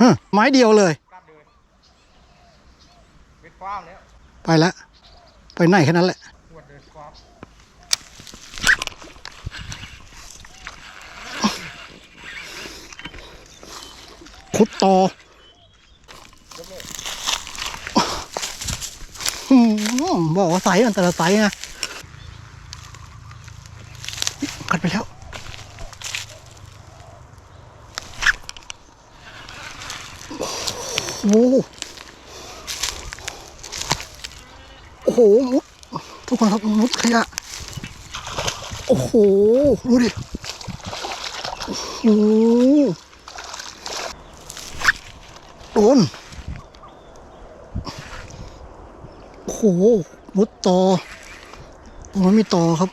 ฮะไม้เดียวเลยกลับเลยเบ็ดฟ้ามแล้วไปไหนแค่นั้นแหละขุดต่อบอกว่าไซส์มันแต่ละไซส์นะกัดไปแล้ว โอ้โหมุดทุกคนครับมุดขยะ โอ้โห ดูดิโอ้โดนโอ้โหมุดต่อโอ้ยมีต่อครับ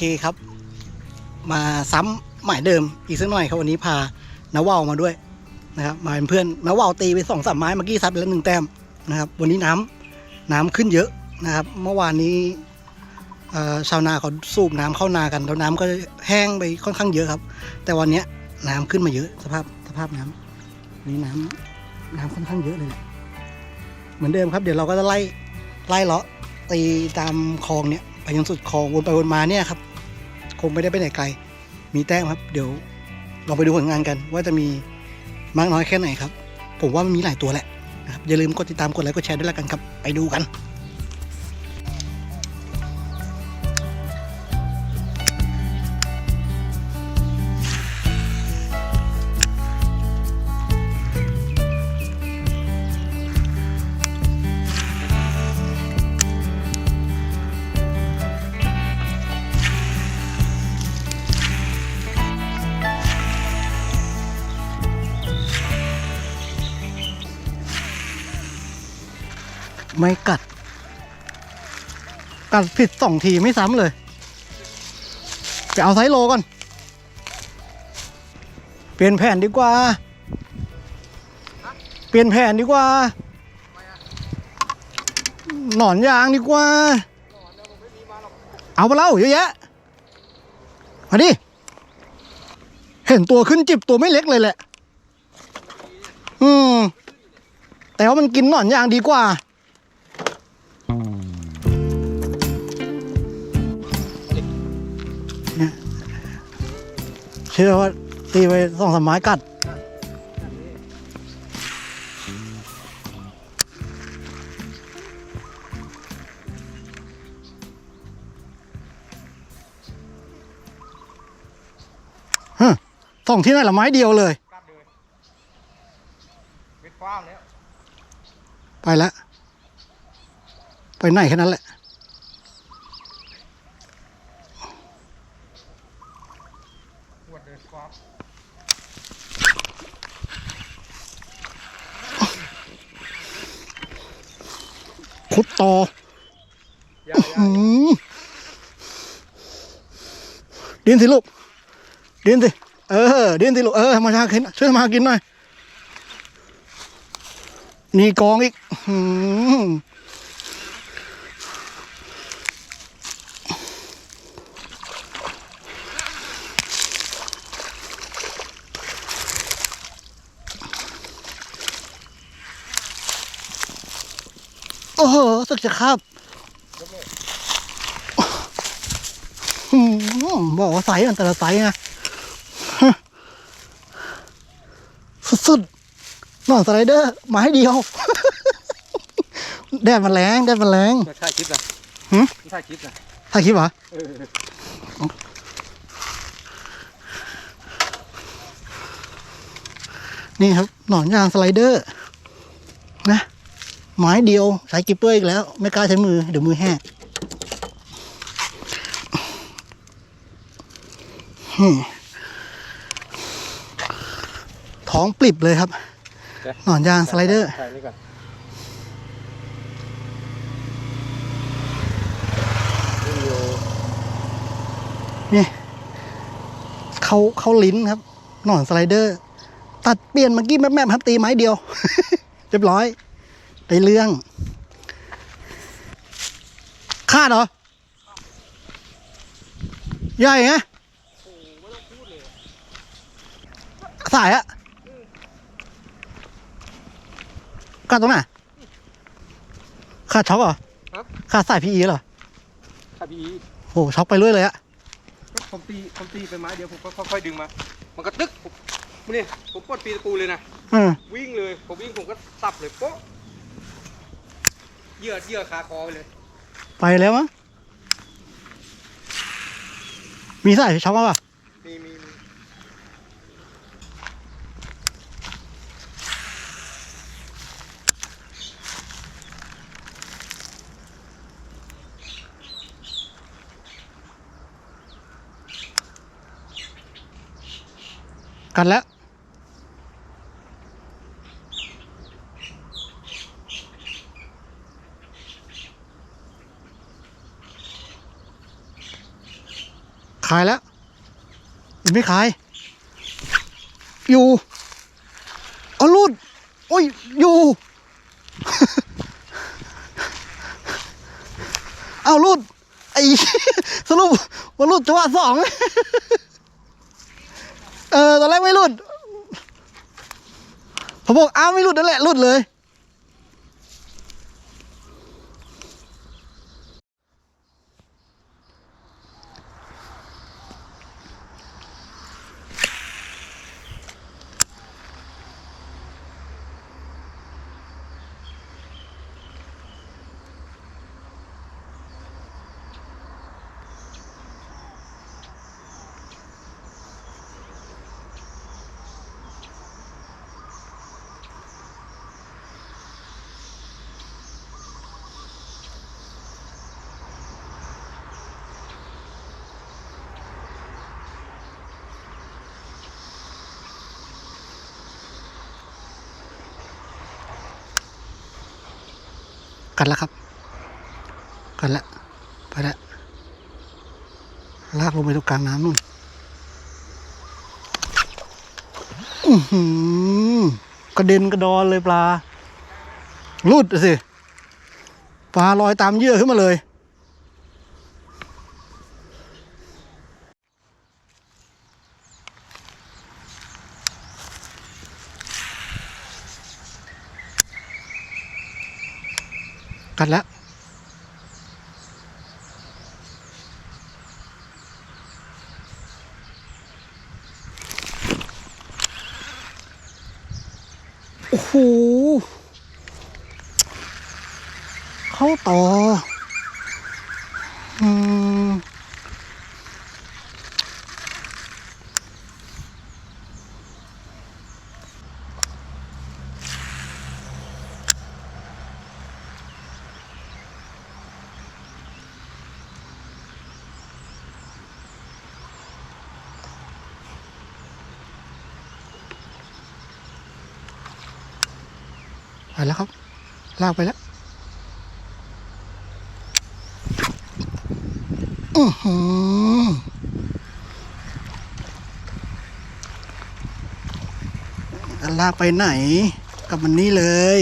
เคครับ มาซ้ำหมายเดิมอีกสักหน่อยครับวันนี้พานาว่าวมาด้วยนะครับมาเป็นเพื่อนนาว่าวตีไปสองสามไม้เมื่อกี้ซัดไปแล้วหนึ่งแต้มนะครับ วันนี้น้ำน้ำขึ้นเยอะนะครับ เมื่อวานนี้ชาวนาเขาสูบน้ำเข้านากันแล้วน้ำก็แห้งไปค่อนข้างเยอะครับ แต่วันนี้น้ำขึ้นมาเยอะสภาพสภาพน้ำวันนี้น้ำน้ำค่อนข้างเยอะเลยแหละเหมือนเดิมครับ เดี๋ยวเราก็จะไล่ไล่เลาะตีตามคลองเนี้ยไปจนสุดคลองวนไปวนมาเนี่ยครับ คงไม่ได้ไปไหนไกล มีแต้มครับ เดี๋ยวเราไปดูผลงานกัน ว่าจะมีมากน้อยแค่ไหนครับ ผมว่ามันมีหลายตัวแหละนะครับอย่าลืมกดติดตามกดไลค์กดแชร์ด้วยละกันครับ ไปดูกัน ไม่กัด กัดผิดสองทีไม่ซ้ำเลย จะเอาไซโลก่อน เปลี่ยนแผ่นดีกว่า เปลี่ยนแผ่นดีกว่า หนอนยางดีกว่า เอาไปเล่าเยอะแยะ มาดิ เห็นตัวขึ้นจิบตัวไม่เล็กเลยแหละ อืมแต่ว่ามันกินหนอนยางดีกว่า เชื่อว่าตีไปสองสามไม้กัดฮะสองที่นั่นละไม้เดียวเลยกลับเลยเบ็ดฟ้ามแล้วไปแล้ว ไปไหนแค่นั้นแหละ ปวดเลยฟ้าม ขุด ต่ออย่าอย่าอืมดินสิลูกดินสิเออดินสิลูกเออมาชากินช่วยมากินหน่อยนี่กองอีกอืมโอ้โห สึกจะครับยกเลยอืมบอกว่าไซส์มันแต่ละไซส์นะฮะสุดๆนอนสไลเดอร์ไม้เดียวแดดมันแรงแดดมันแรงถ่ายคลิปนะหึถ่ายคลิปนะถ่ายคลิปเหรอเออนี่ครับ หนอนยางสไลเดอร์นะ ไม้เดียวใช้กิปเปอร์อีกแล้ว ไม่กล้าใช้มือเดี๋ยวมือแห้งอืมท้องปลิบเลยครับหนอนยางสไลเดอร์ถ่ายนี่ก่อนวิดีโอนี่เขาเขาลิ้นครับ หนอนสไลเดอร์ ตัดเปลี่ยนเมื่อกี้แม่ๆครับตีไม้เดียว เรียบร้อย ได้เรื่องคาดเหรอ ใหญ่ไงสายอะกัดตรงไหนขาดช็อกเหรอครับขาดสายพีอีเหรอถ้าพี่โหช็อกไปเรื่อยเลยอะผมตีผมตีไปไม้เดียวผมก็ค่อยๆดึงมา มันก็ตึกผมนี่ผมปลดปีตะปูเลยนะอืมวิ่งเลย ผมวิ่งผมก็สับเลยโป๊ะ เหยื่อเหยื่อคาคอไปเลย ไปแล้วมั้งมีสายช็อกมั้ยป่ะมีมีมีกันแล้ว ขายแล้วยังไม่ขาย อยู่เอารูดโอ้ย อยู่ เอารูดไอ้สรุปว่ารูดจังหวะสองเออ ตอนแรกไม่ลุดผมบอกอ้าวไม่ลุดนั่นแหละลุดเลย กันแล้วครับกันแล้วไปแล้วลากลงไปตรงกลางน้ำนู่นกระเด็นกระดอนเลยปลาลุดสิปลาลอยตามเยื่อขึ้นมาเลย กันแล้ว โอ้โห เข้าต่อม ไปแล้วครับ ลากไปแล้วอือหือลากไปไหนกับมันนี่เลย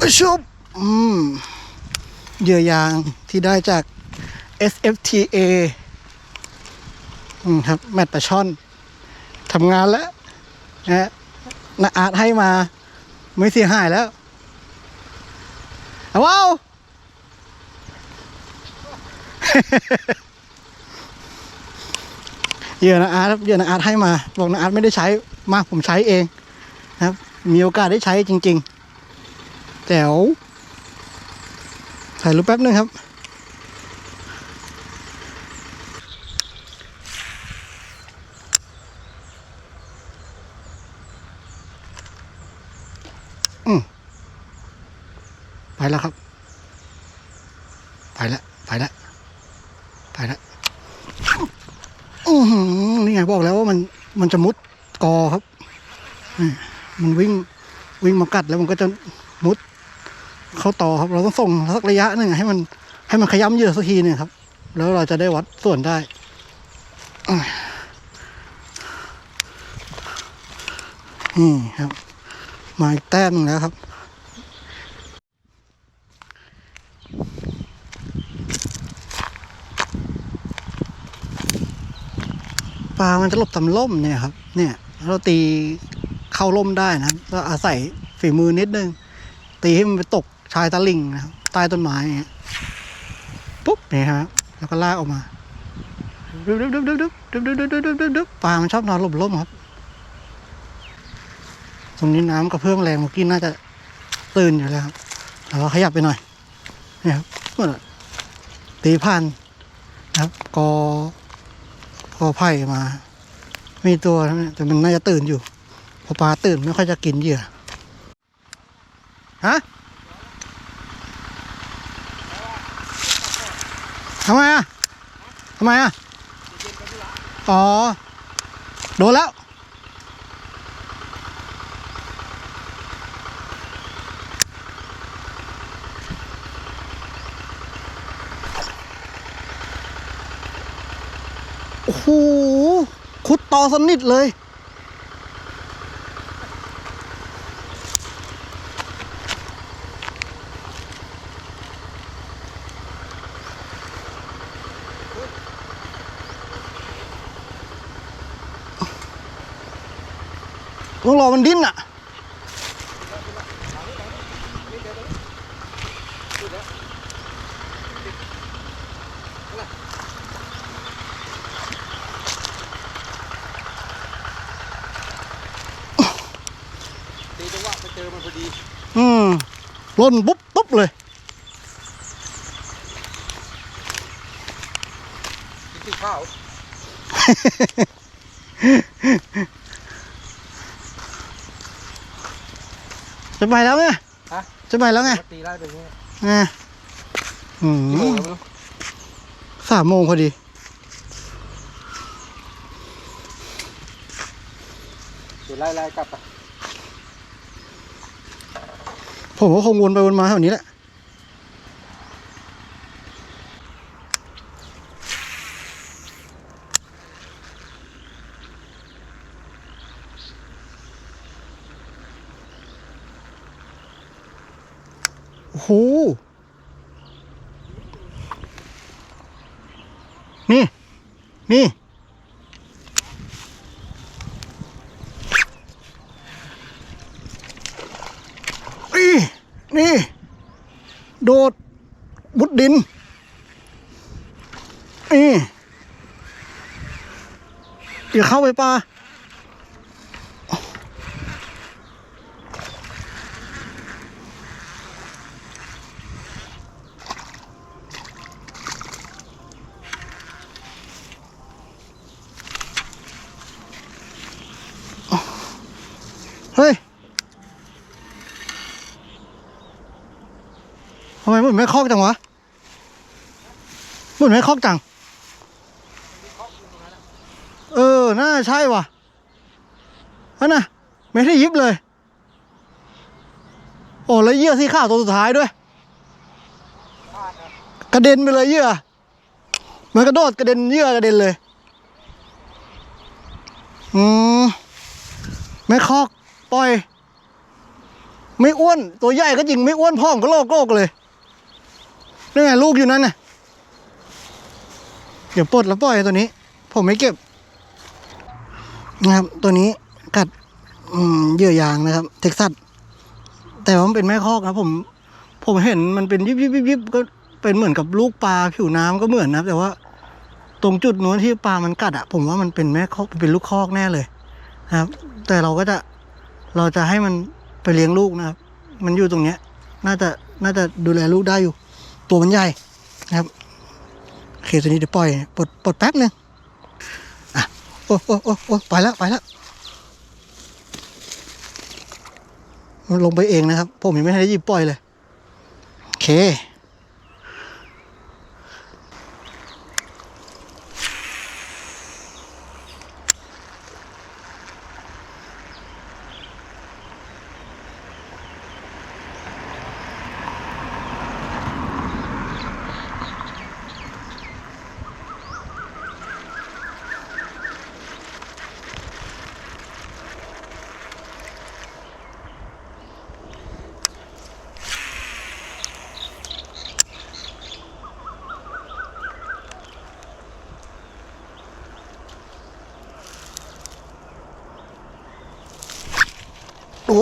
อะชุบอืมเหยื่อยางที่ได้จาก SFTA อืมครับ แมตตาช่อนทำงานแล้ว นะฮะนาอาร์ตให้มา ไม่เสียหายแล้วเอาว้าวเยื่อนาอาร์ตเยื่อนาอาร์ตให้มา บอกนาอาร์ตไม่ได้ใช้มากผมใช้เองนะครับ มีโอกาสได้ใช้จริง ๆแจ๋วถ่ายรูปแป๊บนึงครับ ไปแล้วครับ ไปแล้วไปแล้วไปแล้วอือนี่ไงบอกแล้วว่ามันมันจะมุดกอครับนี่มันวิ่งวิ่งมากัดแล้วมันก็จะมุด เข้าต่อครับ เราต้องส่งสักระยะหนึ่งให้มัน ให้มันขย้ำเยื่อสักทีหนึ่งครับ แล้วเราจะได้วัดส่วนได้นี่ครับ มาอีกแต้มนึงแล้วครับ ปลามันจะหลบตำล่มเนี่ยครับ เนี่ย เราตีเข้าล่มได้นะก็อาศัยฝีมือนิดนึง ตีให้มันไปตกชายตะลิ่งนะครับใต้ต้นไม้ปุ๊บเนี่ยฮะแล้วก็ลากออกมาดึ๊บดึ๊บดึ๊บดึ๊บดึ๊บดึ๊บดึ๊บดึ๊บดึ๊บดึ๊บดึ๊บปลามันชอบนอนหลบล่มครับ ตรงนี้น้ำกระเพื่อมแรงเมื่อกี้น่าจะตื่นอยู่แล้วครับเราขยับไปหน่อยเนี่ยครับตีผ่านนะครับกอ พอไผ่มา มีตัวนะแต่มันน่าจะตื่นอยู่เพอปลาตื่นไม่ค่อยจะกินเหยื่อฮะทำไมอะทำไมอะอ๋อ โดนแล้ว หขุดต่อสนิทเลย ต้องรอมันดิ้นอะ ตีจังหวะไปเจอมันพอดี อืมห ล่นปุ๊บปุ๊บเลยกินข้าวจะไปแล้วไงฮะจะไปแล้วไงตีได้ไปเนี้ยอะอืมสามโมงพอดีเดี๋ยวไล่ไล่กลับไป ผมก็คงวนไปวนมาเท่านี้แหละ โอ้โห นี่ นี่ นี่ นี่ โดดบุดดิน นี่เดี๋ยวเข้าไปป่า มเหมือนไม่คอกจังวะมือนไม่คอกจัง เออ น่าใช่ว่ะนั่นน่ะ ไม่ได้ยิบเลย โอ้แล้วเยื่อสีขาวตัวสุดท้ายด้วย กระเด็นไปเลยเยื่อ มันกระโดดกระเด็นเยื่อกระเด็นเลย อืมไม่คอกปล่อย ไม่อ้วน ตัวใหญ่ก็จริงไม่อ้วนพ่อมก็โลกโลกเลย นี่ไงลูกอยู่นั่นน่ะ เดี๋ยวปลดแล้วปล่อยตัวนี้ ผมไม่เก็บ นะครับ ตัวนี้กัดเหยื่อยางนะครับ เท็กซัส แต่ว่ามันเป็นแม่คอกนะผม ผมเห็นมันเป็นยิบยิบยิบยิบก็เป็นเหมือนกับลูกปลาผิวน้ำก็เหมือนนะแต่ว่าตรงจุดนู้นที่ปลามันกัดอะผมว่ามันเป็นแม่คอกเป็นลูกคอกแน่เลยนะครับ แต่เราก็จะเราจะให้มันไปเลี้ยงลูกนะครับ มันอยู่ตรงเนี้ย น่าจะน่าจะดูแลลูกได้อยู่ ตัวมันใหญ่นะครับโอเคตัวนี้เดี๋ยวปล่อยปลดปลดแป๊บนึงอะโอ้โอ้โอ้โอ้ไปแล้วไปแล้วมันลงไปเองนะครับ ผมยังไม่ได้ยิบปล่อยเลย โอเค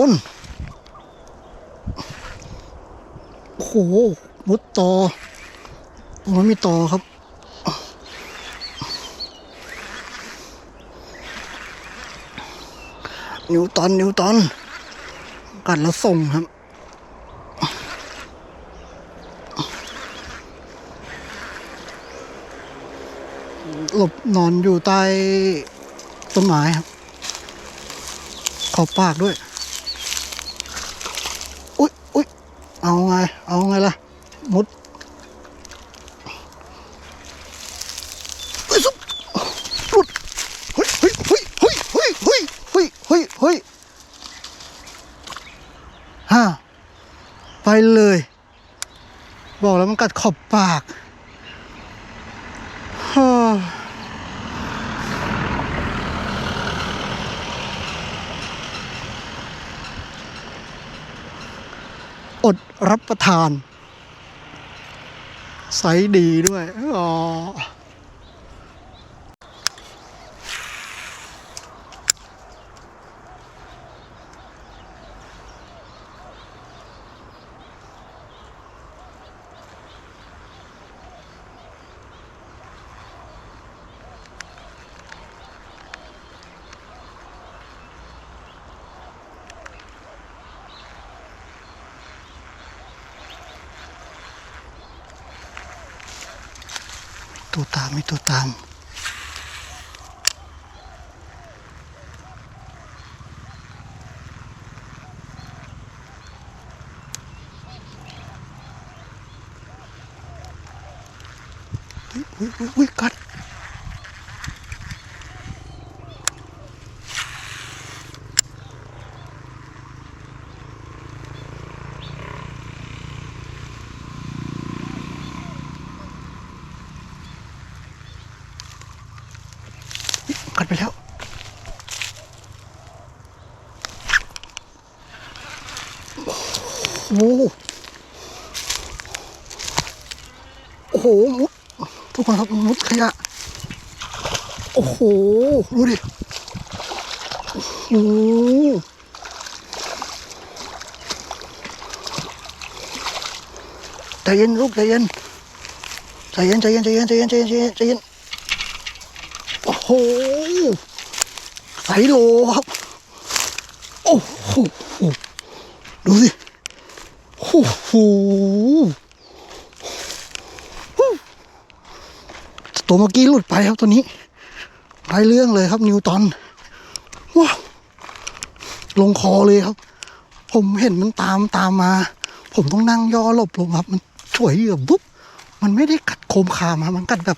น โอ้โหมุดต่อโอ้ยมีต่อครับ นิวตันนิวตันกัดแล้วส่งครับหลบนอนอยู่ใต้ต้นไม้ครับ ขอบปากด้วย อุ๊ยอุ๊ยเอาไง เอาไงล่ะ มุดเฮ้ยสุดหลุดเฮ้ยเฮ้ยเฮ้ยเฮ้ยเฮ้ยเฮ้ยเฮ้ยเฮ้ยเฮ้ยฮ่าไปเลย บอกแล้วมันกัดขอบปากฮ่า อด รับประทานไซส์ดีด้วยอ๋อ ตัวตามไม่ตัวตาม อุ้ยอุ้ยอุ้ยอุ้ยกัด กัด ไปแล้ว โอ้โหโอ้โหมุดทุกคนครับมุดขยะ โอ้โห ดูดิ โอ้โหใจเย็นลูกใจเย็นใจเย็นใจเย็นใจเย็นใจเย็นใจเย็นใจเย็นใจเย็น โอ้โหใสโลครับ โอ้โหดูสิโอ้โหตัวเมื่อกี้หลุดไปครับตัวนี้ไปเรื่องเลยครับนิวตันว้าวลงคอเลยครับ ผมเห็นมันตามตามมา ผมต้องนั่งย่อหลบลงครับ มันช่วยเหยื่อปุ๊บมันไม่ได้กัดโคมคามครับมันกัดแบบ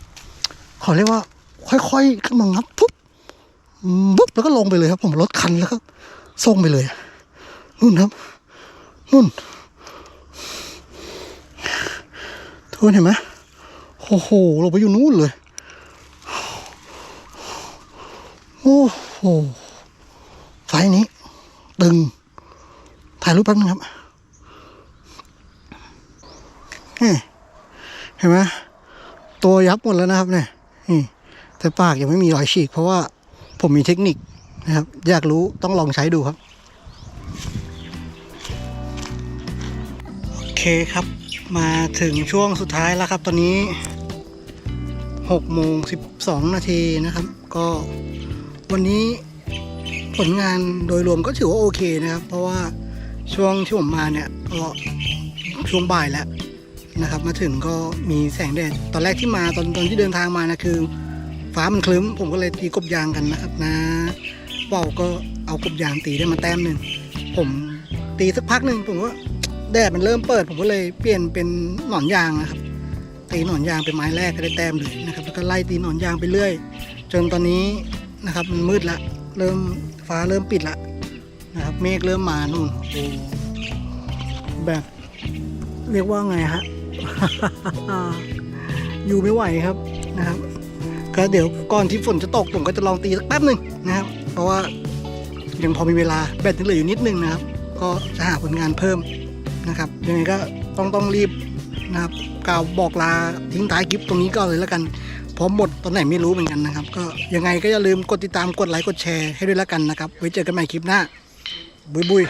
เขาเรียกว่า ค่อยๆขึ้นมางับปุ๊บปุ๊บแล้วก็ลงไปเลยครับ ผมรถคันแล้วก็ส่งไปเลยนู่นครับนู่นทุกคนเห็นไหมโอ้โหลงไปอยู่นู่นเลย โอ้โหไฟนี้ ตึง ถ่ายรูปแป๊บนึงครับเห็นไหมตัวยับหมดแล้วนะครับเนี่ยนี่ แต่ปากยังไม่มีรอยฉีก เพราะว่าผมมีเทคนิคนะครับ อยากรู้ต้องลองใช้ดูครับ โอเคครับ มาถึงช่วงสุดท้ายแล้วครับ ตอนนี้6โมง12 นาทีนะครับ ก็วันนี้ผลงานโดยรวมก็ถือว่าโอเคนะครับ เพราะว่าช่วงที่ผมมาเนี่ยก็ช่วงบ่ายแล้วนะครับ มาถึงก็มีแสงแดดตอนแรกที่มาตอนตอนที่เดินทางมานะคือ ฟ้ามันคลึ้มผมก็เลยตีกบยางกันนะครับนะเป่าก็เอากบยางตีได้มาแต้มหนึ่งผมตีสักพักหนึ่งผมว่าแดดมันเริ่มเปิด ผมก็เลยเปลี่ยนเป็นหนอนยางนะครับตีหนอนยางเป็นไม้แรกก็ได้แต้มเลยนะครับแล้วก็ไล่ตีหนอนยางไปเรื่อย จนตอนนี้นะครับมันมืดละเริ่มฟ้าเริ่มปิดละนะครับเมฆเริ่มมานู่นแบบเรียกว่าไงฮะ อยู่ไม่ไหวครับนะครับ ก็เดี๋ยวก่อนที่ฝนจะตกผมก็จะลองตีสักแป๊บหนึ่งนะครับ เพราะว่ายังพอมีเวลาแบตยังเหลืออยู่นิดนึงนะครับ ก็จะหาผลงานเพิ่มนะครับยังไงก็ต้องต้องรีบนะครับกล่าวบอกลาทิ้งท้ายคลิปตรงนี้ก็เลยแล้วกันพราะหมดตอนไหนไม่รู้เหมือนกันนะครับ ก็ยังไงก็อย่าลืมกดติดตามกดไลค์กดแชร์ให้ด้วยแล้วกันนะครับไว้เจอกันใหม่คลิปหน้าบุยบุย